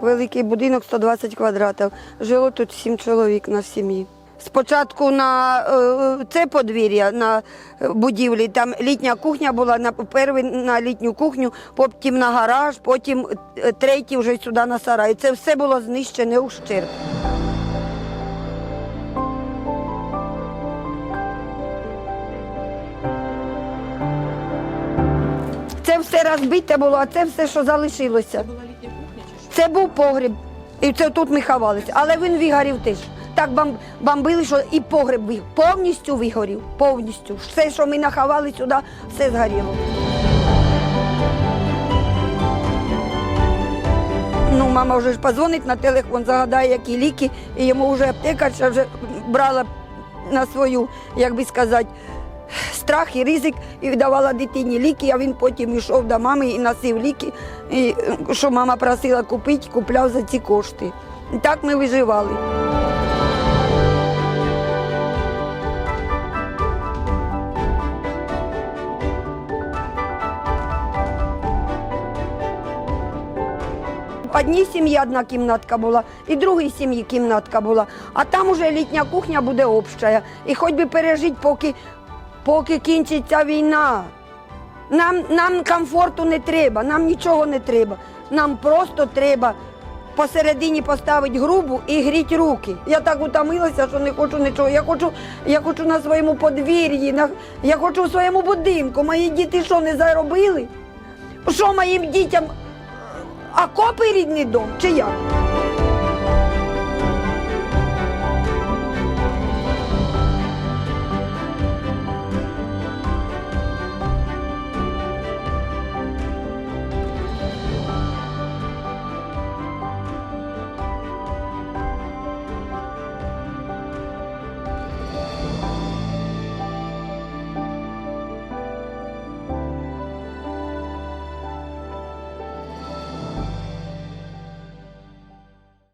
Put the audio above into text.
Великий будинок 120 квадратів. Жило тут сім чоловік на сім'ї. Спочатку на е, це подвір'я на е, будівлі, там літня кухня була, на перший на літню кухню, потім на гараж, потім е, третій вже сюди на сарай. Це все було знищене ущерб. Це все розбите було, а це все, що залишилося. Була літня кухня чи що? Це був погріб. І це тут ми ховалися. Але він вигорів теж. Так бомбили, що і погріб виг- повністю вигорів. Повністю. Все, що ми наховали сюди, все згоріло. Ну, мама вже ж позвонить на телефон, загадає, які ліки, і йому вже аптекарша вже брала на свою, як би сказати, страх і ризик і давала дитині ліки, а він потім йшов до мами і носив ліки, і, е, що мама просила купити, купляв за ці кошти. І так ми виживали. Одній сім'ї одна кімнатка була, і другій сім'ї кімнатка була. А там уже літня кухня буде обща. І хоч би пережити, поки, поки кінчиться війна. Нам, нам комфорту не треба, нам нічого не треба. Нам просто треба посередині поставити грубу і гріти руки. Я так утомилася, що не хочу нічого. Я хочу, я хочу на своєму подвір'ї, на, я хочу у своєму будинку. Мої діти що не заробили? Що моїм дітям окопи рідний дом чи як?